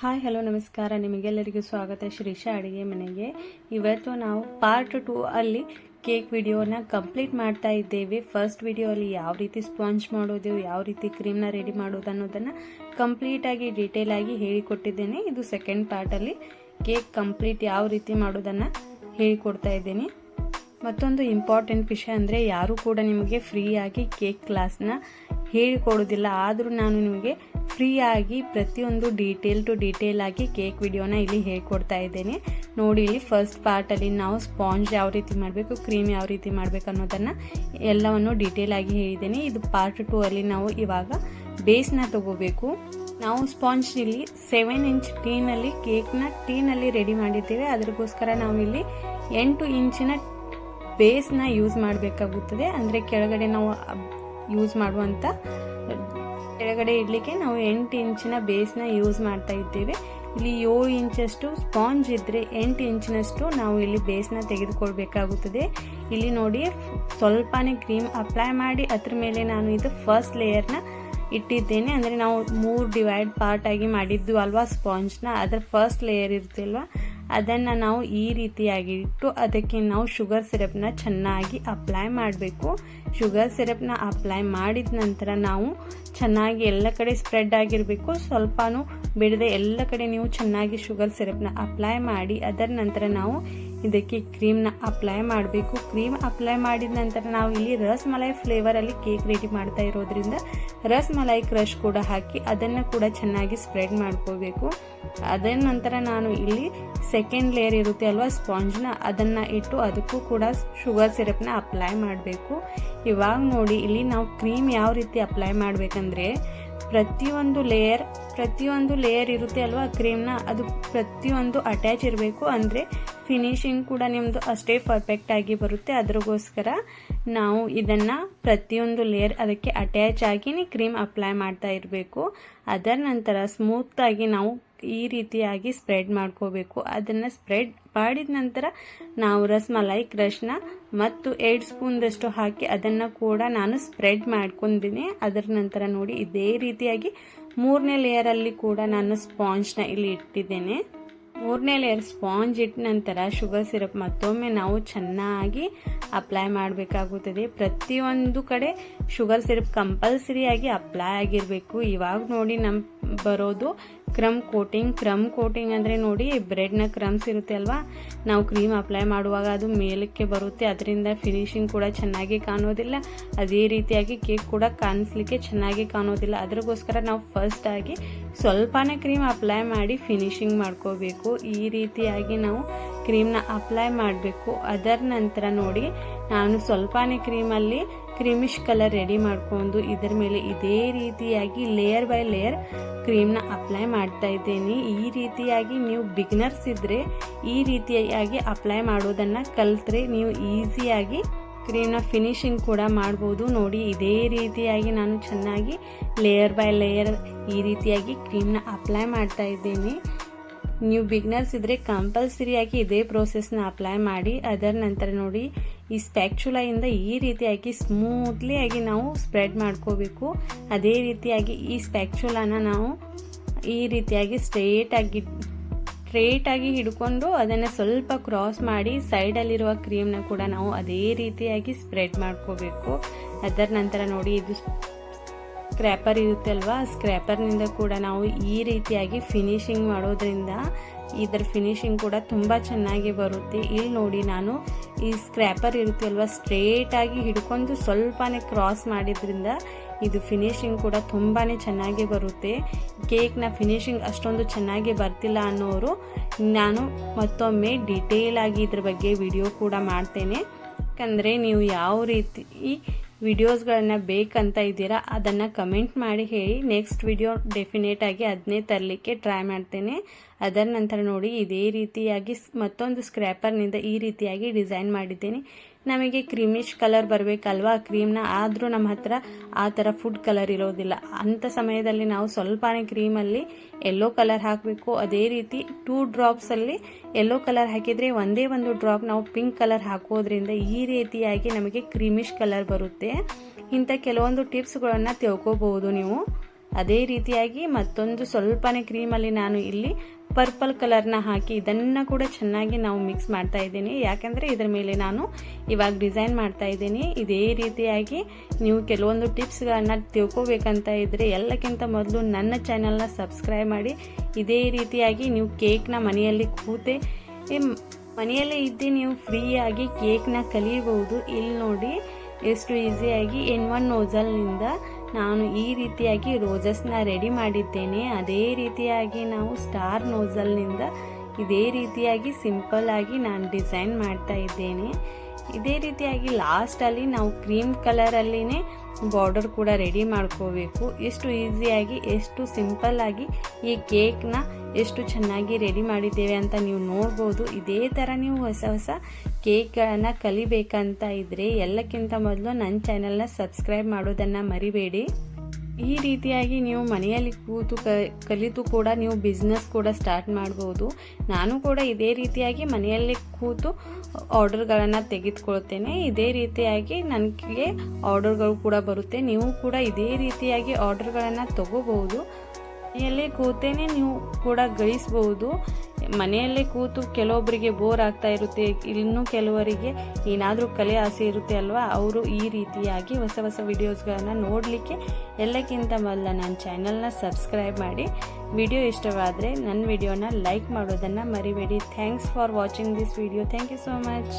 Hi, hello, ನಮಸ್ಕಾರ. ನಿಮಗೆಲ್ಲರಿಗೂ ಸ್ವಾಗತ. ಶ್ರೀಶಾ ಅಡುಗೆ ಮನೆಗೆ. ಇವತ್ತು ನಾವು ಪಾರ್ಟ್ ಟೂ ಅಲ್ಲಿ ಕೇಕ್ ವಿಡಿಯೋನ ಕಂಪ್ಲೀಟ್ ಮಾಡ್ತಾ ಇದ್ದೇವೆ. ಫಸ್ಟ್ ವಿಡಿಯೋ ಅಲ್ಲಿ ಯಾವ ರೀತಿ ಸ್ಪಾಂಜ್ ಮಾಡೋದು, ಯಾವ ರೀತಿ ಕ್ರೀಮ್ನ ರೆಡಿ ಮಾಡೋದು ಅನ್ನೋದನ್ನು ಕಂಪ್ಲೀಟಾಗಿ ಡೀಟೇಲ್ ಆಗಿ ಹೇಳಿಕೊಟ್ಟಿದ್ದೇನೆ. ಇದು ಸೆಕೆಂಡ್ ಪಾರ್ಟಲ್ಲಿ ಕೇಕ್ ಕಂಪ್ಲೀಟ್ ಯಾವ ರೀತಿ ಮಾಡೋದನ್ನು ಹೇಳಿಕೊಡ್ತಾ ಇದ್ದೀನಿ. ಮತ್ತೊಂದು ಇಂಪಾರ್ಟೆಂಟ್ ವಿಷಯ ಅಂದರೆ ಯಾರೂ ಕೂಡ ನಿಮಗೆ ಫ್ರೀಯಾಗಿ ಕೇಕ್ ಕ್ಲಾಸ್ನ ಹೇಳಿಕೊಡೋದಿಲ್ಲ ಆದರೂ ನಾನು ನಿಮಗೆ ಫ್ರೀಯಾಗಿ ಪ್ರತಿಯೊಂದು ಡೀಟೇಲ್ ಟು ಡೀಟೇಲ್ ಆಗಿ ಕೇಕ್ ವಿಡಿಯೋನ ಇಲ್ಲಿ ಹೇಳ್ಕೊಡ್ತಾ ಇದ್ದೇನೆ. ನೋಡಿ, ಇಲ್ಲಿ ಫಸ್ಟ್ ಪಾರ್ಟಲ್ಲಿ ನಾವು ಸ್ಪಾಂಜ್ ಯಾವ ರೀತಿ ಮಾಡಬೇಕು ಕ್ರೀಮ್ ಯಾವ ರೀತಿ ಮಾಡಬೇಕು ಅನ್ನೋದನ್ನು ಎಲ್ಲವನ್ನು ಡೀಟೇಲ್ ಆಗಿ ಹೇಳಿದ್ದೇನೆ. ಇದು ಪಾರ್ಟ್ ಟೂ ಅಲ್ಲಿ ನಾವು ಇವಾಗ ಬೇಸ್ನ ತಗೋಬೇಕು. ನಾವು ಸ್ಪಾಂಜ್ ಇಲ್ಲಿ ಸೆವೆನ್ ಇಂಚ್ ಟೀನಲ್ಲಿ ಕೇಕ್ನ ಟೀನಲ್ಲಿ ರೆಡಿ ಮಾಡಿದ್ದೇವೆ. ಅದಕ್ಕೋಸ್ಕರ ನಾವು ಇಲ್ಲಿ ಎಂಟು ಇಂಚಿನ ಬೇಸ್ನ ಯೂಸ್ ಮಾಡಬೇಕಾಗುತ್ತದೆ. ಅಂದರೆ ಕೆಳಗಡೆ ನಾವು ಯೂಸ್ ಮಾಡುವಂಥ ಕೆಳಗಡೆ ಇಡಲಿಕ್ಕೆ ನಾವು ಎಂಟು ಇಂಚಿನ ಬೇಸ್ನ ಯೂಸ್ ಮಾಡ್ತಾ ಇದ್ದೇವೆ. ಇಲ್ಲಿ ಏಳು ಇಂಚಷ್ಟು ಸ್ಪಾಂಜ್ ಇದ್ದರೆ ಎಂಟು ಇಂಚಿನಷ್ಟು ನಾವು ಇಲ್ಲಿ ಬೇಸ್ನ ತೆಗೆದುಕೊಳ್ಬೇಕಾಗುತ್ತದೆ. ಇಲ್ಲಿ ನೋಡಿ ಸ್ವಲ್ಪನೇ ಕ್ರೀಮ್ ಅಪ್ಲೈ ಮಾಡಿ ಅದ್ರ ಮೇಲೆ ನಾನು ಇದು ಫಸ್ಟ್ ಲೇಯರ್ನ ಇಟ್ಟಿದ್ದೇನೆ. ಅಂದರೆ ನಾವು ಮೂರು ಡಿವೈಡ್ ಪಾರ್ಟಾಗಿ ಮಾಡಿದ್ದು ಅಲ್ವಾ ಸ್ಪಾಂಜ್ನ ಅದರ ಫಸ್ಟ್ ಲೇಯರ್ ಇರ್ತಿಲ್ವಾ ಅದನ್ನು ನಾವು ಈ ರೀತಿಯಾಗಿ ಇಟ್ಟು ಅದಕ್ಕೆ ನಾವು ಶುಗರ್ ಸಿರಪ್ನ ಚೆನ್ನಾಗಿ ಅಪ್ಲೈ ಮಾಡಬೇಕು. ಶುಗರ್ ಸಿರಪ್ನ ಅಪ್ಲೈ ಮಾಡಿದ ನಂತರ ನಾವು ಚೆನ್ನಾಗಿ ಎಲ್ಲ ಕಡೆ ಸ್ಪ್ರೆಡ್ ಆಗಿರಬೇಕು. ಸ್ವಲ್ಪನೂ ಬಿಡದೆ ಎಲ್ಲ ಕಡೆ ನೀವು ಚೆನ್ನಾಗಿ ಶುಗರ್ ಸಿರಪ್ನ ಅಪ್ಲೈ ಮಾಡಿ ಅದರ ನಂತರ ನಾವು ಇದಕ್ಕೆ ಕ್ರೀಮ್ನ ಅಪ್ಲೈ ಮಾಡಬೇಕು. ಕ್ರೀಮ್ ಅಪ್ಲೈ ಮಾಡಿದ ನಂತರ ನಾವು ಇಲ್ಲಿ ರಸ್ಮಲೈ ಫ್ಲೇವರಲ್ಲಿ ಕೇಕ್ ರೆಡಿ ಮಾಡ್ತಾ ಇರೋದ್ರಿಂದ ರಸಮಲೈ ಕ್ರಷ್ ಕೂಡ ಹಾಕಿ ಅದನ್ನು ಕೂಡ ಚೆನ್ನಾಗಿ ಸ್ಪ್ರೆಡ್ ಮಾಡ್ಕೋಬೇಕು. ಅದರ ನಂತರ ನಾನು ಇಲ್ಲಿ ಸೆಕೆಂಡ್ ಲೇಯರ್ ಇರುತ್ತೆ ಅಲ್ವಾ ಸ್ಪಾಂಜ್ನ ಅದನ್ನು ಇಟ್ಟು ಅದಕ್ಕೂ ಕೂಡ ಶುಗರ್ ಸಿರಪ್ನ ಅಪ್ಲೈ ಮಾಡಬೇಕು. ಇವಾಗ ನೋಡಿ, ಇಲ್ಲಿ ನಾವು ಕ್ರೀಮ್ ಯಾವ ರೀತಿ ಅಪ್ಲೈ ಮಾಡಬೇಕಂದ್ರೆ ಪ್ರತಿಯೊಂದು ಲೇಯರ್ ಪ್ರತಿಯೊಂದು ಲೇಯರ್ ಇರುತ್ತೆ ಅಲ್ವಾ ಕ್ರೀಮ್ನ ಅದು ಪ್ರತಿಯೊಂದು ಅಟ್ಯಾಚ್ ಇರಬೇಕು. ಅಂದರೆ ಫಿನಿಶಿಂಗ್ ಕೂಡ ನಿಮ್ಮದು ಅಷ್ಟೇ ಪರ್ಫೆಕ್ಟ್ ಆಗಿ ಬರುತ್ತೆ. ಅದ್ರಗೋಸ್ಕರ ನಾವು ಇದನ್ನು ಪ್ರತಿಯೊಂದು ಲೇಯರ್ ಅದಕ್ಕೆ ಅಟ್ಯಾಚ್ ಆಗಿನೇ ಕ್ರೀಮ್ ಅಪ್ಲೈ ಮಾಡ್ತಾ ಇರಬೇಕು. ಅದರ ನಂತರ ಸ್ಮೂತಾಗಿ ನಾವು ಈ ರೀತಿಯಾಗಿ ಸ್ಪ್ರೆಡ್ ಮಾಡ್ಕೋಬೇಕು. ಅದನ್ನು ಸ್ಪ್ರೆಡ್ ಮಾಡಿದ ನಂತರ ನಾವು ರಸ್ಮಲೈ ಕ್ರಶ್ನ ಮತ್ತು ಎರಡು ಸ್ಪೂನ್ದಷ್ಟು ಹಾಕಿ ಅದನ್ನು ಕೂಡ ನಾನು ಸ್ಪ್ರೆಡ್ ಮಾಡ್ಕೊಂಡಿದ್ದೀನಿ ಅದರ ನಂತರ ನೋಡಿ ಇದೇ ರೀತಿಯಾಗಿ ಮೂರನೇ ಲೇಯರಲ್ಲಿ ಕೂಡ ನಾನು ಸ್ಪಾಂಜ್ನ ಇಲ್ಲಿ ಇಟ್ಟಿದ್ದೇನೆ. ಮೂರನೇ ಲೇಯರ್ ಸ್ಪಾಂಜ್ ಇಟ್ಟ ನಂತರ ಶುಗರ್ ಸಿರಪ್ ಮತ್ತೊಮ್ಮೆ ನಾವು ಚೆನ್ನಾಗಿ ಅಪ್ಲೈ ಮಾಡಬೇಕಾಗುತ್ತದೆ. ಪ್ರತಿಯೊಂದು ಕಡೆ ಶುಗರ್ ಸಿರಪ್ ಕಂಪಲ್ಸರಿಯಾಗಿ ಅಪ್ಲೈ ಆಗಿರಬೇಕು. ಇವಾಗ ನೋಡಿ ನಮ್ಮ ಬರೋದು ಕ್ರಮ್ ಕೋಟಿಂಗ್ ಕ್ರಮ್ ಕೋಟಿಂಗ್ ಅಂದರೆ ನೋಡಿ ಬ್ರೆಡ್ನ ಕ್ರಮ್ಸ್ ಇರುತ್ತೆ ಅಲ್ವಾ? ನಾವು ಕ್ರೀಮ್ ಅಪ್ಲೈ ಮಾಡುವಾಗ ಅದು ಮೇಲಕ್ಕೆ ಬರುತ್ತೆ. ಅದರಿಂದ ಫಿನಿಶಿಂಗ್ ಕೂಡ ಚೆನ್ನಾಗಿ ಕಾಣೋದಿಲ್ಲ. ಅದೇ ರೀತಿಯಾಗಿ ಕೇಕ್ ಕೂಡ ಕಾಣಿಸ್ಲಿಕ್ಕೆ ಚೆನ್ನಾಗಿ ಕಾಣೋದಿಲ್ಲ. ಅದಕ್ಕೋಸ್ಕರ ನಾವು ಫಸ್ಟ್ ಆಗಿ ಸ್ವಲ್ಪನೇ ಕ್ರೀಮ್ ಅಪ್ಲೈ ಮಾಡಿ ಫಿನಿಶಿಂಗ್ ಮಾಡ್ಕೋಬೇಕು. ಈ ರೀತಿಯಾಗಿ ನಾವು ಕ್ರೀಮ್ನ ಅಪ್ಲೈ ಮಾಡಬೇಕು. ಅದರ ನಂತರ ನೋಡಿ, ನಾನು ಸ್ವಲ್ಪನೇ ಕ್ರೀಮಲ್ಲಿ ಕ್ರೀಮಿಶ್ ಕಲರ್ ರೆಡಿ ಮಾಡ್ಕೊಂಡು ಇದರ ಮೇಲೆ ಇದೇ ರೀತಿಯಾಗಿ ಲೇಯರ್ ಬೈ ಲೇಯರ್ ಕ್ರೀಮ್ನ ಅಪ್ಲೈ ಮಾಡ್ತಾ ಇದ್ದೀನಿ. ಈ ರೀತಿಯಾಗಿ ನೀವು ಬಿಗ್ನರ್ಸ್ ಇದ್ದರೆ ಈ ರೀತಿಯಾಗಿ ಅಪ್ಲೈ ಮಾಡೋದನ್ನು ಕಲಿತ್ರೆ ನೀವು ಈಸಿಯಾಗಿ ಕ್ರೀಮ್ನ ಫಿನಿಶಿಂಗ್ ಕೂಡ ಮಾಡ್ಬೋದು. ನೋಡಿ, ಇದೇ ರೀತಿಯಾಗಿ ನಾನು ಚೆನ್ನಾಗಿ ಲೇಯರ್ ಬೈ ಲೇಯರ್ ಈ ರೀತಿಯಾಗಿ ಕ್ರೀಮ್ನ ಅಪ್ಲೈ ಮಾಡ್ತಾ ಇದ್ದೀನಿ. ನೀವು ಬಿಗ್ನರ್ಸ್ ಇದ್ದರೆ ಕಂಪಲ್ಸರಿಯಾಗಿ ಇದೇ ಪ್ರೋಸೆಸ್ನ ಅಪ್ಲೈ ಮಾಡಿ, ಅದರ ನಂತರ ನೋಡಿ, ಈ ಸ್ಪ್ಯಾಕ್ಚುಲಾಯಿಂದ ಈ ರೀತಿಯಾಗಿ ಸ್ಮೂತ್ಲಿ ಆಗಿ ನಾವು ಸ್ಪ್ರೆಡ್ ಮಾಡ್ಕೋಬೇಕು. ಅದೇ ರೀತಿಯಾಗಿ ಈ ಸ್ಪ್ಯಾಕ್ಚುಲಾನ ನಾವು ಈ ರೀತಿಯಾಗಿ ಸ್ಟ್ರೇಟಾಗಿ ಸ್ಟ್ರೇಟಾಗಿ ಹಿಡ್ಕೊಂಡು ಅದನ್ನು ಸ್ವಲ್ಪ ಕ್ರಾಸ್ ಮಾಡಿ ಸೈಡಲ್ಲಿರುವ ಕ್ರೀಮ್ನ ಕೂಡ ನಾವು ಅದೇ ರೀತಿಯಾಗಿ ಸ್ಪ್ರೆಡ್ ಮಾಡ್ಕೋಬೇಕು. ಅದರ ನಂತರ ನೋಡಿ ಇದು ಸ್ಕ್ರ್ಯಾಪರ್ ಇರುತ್ತೆ ಅಲ್ವಾ ಸ್ಕ್ರ್ಯಾಪರ್ನಿಂದ ಕೂಡ ನಾವು ಈ ರೀತಿಯಾಗಿ ಫಿನಿಶಿಂಗ್ ಮಾಡೋದ್ರಿಂದ ಇದರ ಫಿನಿಶಿಂಗ್ ಕೂಡ ತುಂಬ ಚೆನ್ನಾಗಿ ಬರುತ್ತೆ. ಇಲ್ಲಿ ನೋಡಿ ನಾನು ಈ ಸ್ಕ್ರ್ಯಾಪರ್ ಇರುತ್ತೆ ಅಲ್ವಾ ಸ್ಟ್ರೇಟಾಗಿ ಹಿಡ್ಕೊಂಡು ಸ್ವಲ್ಪನೇ ಕ್ರಾಸ್ ಮಾಡಿದ್ರಿಂದ ಇದು ಫಿನಿಶಿಂಗ್ ಕೂಡ ತುಂಬಾ ಚೆನ್ನಾಗಿ ಬರುತ್ತೆ. ಕೇಕ್ನ ಫಿನಿಶಿಂಗ್ ಅಷ್ಟೊಂದು ಚೆನ್ನಾಗಿ ಬರ್ತಿಲ್ಲ ಅನ್ನೋರು ನಾನು ಮತ್ತೊಮ್ಮೆ ಡೀಟೇಲ್ ಆಗಿ ಇದ್ರ ಬಗ್ಗೆ ವಿಡಿಯೋ ಕೂಡ ಮಾಡ್ತೇನೆ. ಯಾಕಂದರೆ ನೀವು ಯಾವ ರೀತಿ ವಿಡಿಯೋಸ್ಗಳನ್ನು ಬೇಕಂತ ಇದ್ದೀರಾ, ಅದನ್ನು ಕಮೆಂಟ್ ಮಾಡಿ ಹೇಳಿ. ನೆಕ್ಸ್ಟ್ ವಿಡಿಯೋ ಡೆಫಿನೆಟ್ ಆಗಿ ಅದನ್ನೇ ತರಲಿಕ್ಕೆ ಟ್ರೈ ಮಾಡ್ತೇನೆ. ಅದರ ನಂತರ ನೋಡಿ ಇದೇ ರೀತಿಯಾಗಿ ಮತ್ತೊಂದು ಸ್ಕ್ರ್ಯಾಪರ್ನಿಂದ ಈ ರೀತಿಯಾಗಿ ಡಿಸೈನ್ ಮಾಡಿದ್ದೀನಿ. ನಮಗೆ ಕ್ರೀಮಿಶ್ ಕಲರ್ ಬರಬೇಕಲ್ವಾ? ಕ್ರೀಮ್ನ ಆದರೂ ನಮ್ಮ ಹತ್ರ ಆ ಥರ ಫುಡ್ ಕಲರ್ ಇರೋದಿಲ್ಲ. ಅಂಥ ಸಮಯದಲ್ಲಿ ನಾವು ಸ್ವಲ್ಪನೇ ಕ್ರೀಮಲ್ಲಿ ಎಲ್ಲೋ ಕಲರ್ ಹಾಕಬೇಕು. ಅದೇ ರೀತಿ ಟೂ ಡ್ರಾಪ್ಸಲ್ಲಿ ಎಲ್ಲೋ ಕಲರ್ ಹಾಕಿದರೆ ಒಂದೇ ಒಂದು ಡ್ರಾಪ್ ನಾವು ಪಿಂಕ್ ಕಲರ್ ಹಾಕೋದ್ರಿಂದ ಈ ರೀತಿಯಾಗಿ ನಮಗೆ ಕ್ರೀಮಿಶ್ ಕಲರ್ ಬರುತ್ತೆ. ಇಂಥ ಕೆಲವೊಂದು ಟಿಪ್ಸ್ಗಳನ್ನು ತಿಳ್ಕೋಬಹುದು ನೀವು. ಅದೇ ರೀತಿಯಾಗಿ ಮತ್ತೊಂದು ಸ್ವಲ್ಪನೇ ಕ್ರೀಮಲ್ಲಿ ನಾನು ಇಲ್ಲಿ ಪರ್ಪಲ್ ಕಲರ್ನ ಹಾಕಿ ಇದನ್ನು ಕೂಡ ಚೆನ್ನಾಗಿ ನಾವು ಮಿಕ್ಸ್ ಮಾಡ್ತಾ ಇದ್ದೀನಿ. ಯಾಕೆಂದರೆ ಇದರ ಮೇಲೆ ನಾನು ಇವಾಗ ಡಿಸೈನ್ ಮಾಡ್ತಾ ಇದ್ದೀನಿ. ಇದೇ ರೀತಿಯಾಗಿ ನೀವು ಕೆಲವೊಂದು ಟಿಪ್ಸ್ಗಳನ್ನು ತಿಳ್ಕೋಬೇಕಂತ ಇದ್ದರೆ ಎಲ್ಲಕ್ಕಿಂತ ಮೊದಲು ನನ್ನ ಚಾನಲ್ನ ಸಬ್ಸ್ಕ್ರೈಬ್ ಮಾಡಿ. ಇದೇ ರೀತಿಯಾಗಿ ನೀವು ಕೇಕ್ನ ಮನೆಯಲ್ಲಿ ಕೂತೆ. ಮನೆಯಲ್ಲೇ ಇದ್ದು ನೀವು ಫ್ರೀಯಾಗಿ ಕೇಕ್ನ ಕಲಿಯಬಹುದು. ಇಲ್ಲಿ ನೋಡಿ, ಎಷ್ಟು ಈಸಿಯಾಗಿ ಎನ್ ಒನ್ ನೋಜಲ್ನಿಂದ ನಾನು ಈ ರೀತಿಯಾಗಿ ರೋಜಸ್ನ ರೆಡಿ ಮಾಡಿದ್ದೇನೆ. ಅದೇ ರೀತಿಯಾಗಿ ನಾವು ಸ್ಟಾರ್ ನೋಸಲ್ನಿಂದ ಇದೇ ರೀತಿಯಾಗಿ ಸಿಂಪಲ್ ಆಗಿ ನಾನು ಡಿಸೈನ್ ಮಾಡ್ತಾ ಇದ್ದೇನೆ. ಇದೇ ರೀತಿಯಾಗಿ ಲಾಸ್ಟಲ್ಲಿ ನಾವು ಕ್ರೀಮ್ ಕಲರಲ್ಲಿನೇ ಬಾರ್ಡರ್ ಕೂಡ ರೆಡಿ ಮಾಡ್ಕೋಬೇಕು. ಎಷ್ಟು ಈಸಿಯಾಗಿ ಎಷ್ಟು ಸಿಂಪಲ್ಲಾಗಿ ಈ ಕೇಕ್ನ ಎಷ್ಟು ಚೆನ್ನಾಗಿ ರೆಡಿ ಮಾಡಿದ್ದೇವೆ ಅಂತ ನೀವು ನೋಡ್ಬೋದು. ಇದೇ ಥರ ನೀವು ಹೊಸ ಹೊಸ ಕೇಕ್ಗಳನ್ನು ಕಲಿಬೇಕಂತ ಇದ್ದರೆ ಎಲ್ಲಕ್ಕಿಂತ ಮೊದಲು ನನ್ನ ಚಾನಲ್ನ ಸಬ್ಸ್ಕ್ರೈಬ್ ಮಾಡೋದನ್ನು ಮರಿಬೇಡಿ. ಈ ರೀತಿಯಾಗಿ ನೀವು ಮನೆಯಲ್ಲಿ ಕೂತು ಕಲಿತು ಕೂಡ ನೀವು ಬಿಸ್ನೆಸ್ ಕೂಡ ಸ್ಟಾರ್ಟ್ ಮಾಡ್ಬೋದು. ನಾನು ಕೂಡ ಇದೇ ರೀತಿಯಾಗಿ ಮನೆಯಲ್ಲಿ ಕೂತು ಆರ್ಡರ್ಗಳನ್ನು ತೆಗೆದುಕೊಳ್ತೇನೆ. ಇದೇ ರೀತಿಯಾಗಿ ನನಗೆ ಆರ್ಡರ್ಗಳು ಕೂಡ ಬರುತ್ತೆ. ನೀವು ಕೂಡ ಇದೇ ರೀತಿಯಾಗಿ ಆರ್ಡರ್ಗಳನ್ನು ತಗೋಬಹುದು. ಮನೆಯಲ್ಲೇ ಕೂತೇನೆ ನೀವು ಕೂಡ ಗಳಿಸ್ಬೋದು ಮನೆಯಲ್ಲೇ ಕೂತು ಕೆಲವೊಬ್ಬರಿಗೆ ಬೋರ್ ಆಗ್ತಾ ಇರುತ್ತೆ, ಇನ್ನೂ ಕೆಲವರಿಗೆ ಏನಾದರೂ ಕಲೆ ಆಸೆ ಇರುತ್ತೆ ಅಲ್ವಾ? ಅವರು ಈ ರೀತಿಯಾಗಿ ಹೊಸ ಹೊಸ ವಿಡಿಯೋಸ್ಗಳನ್ನು ನೋಡಲಿಕ್ಕೆ ಎಲ್ಲಕ್ಕಿಂತ ಮೊದಲ ನನ್ನ ಚಾನಲ್ನ ಸಬ್ಸ್ಕ್ರೈಬ್ ಮಾಡಿ. ವಿಡಿಯೋ ಇಷ್ಟವಾದರೆ ನನ್ನ ವಿಡಿಯೋನ ಲೈಕ್ ಮಾಡೋದನ್ನು ಮರಿಬೇಡಿ. Thanks for watching this video thank you so much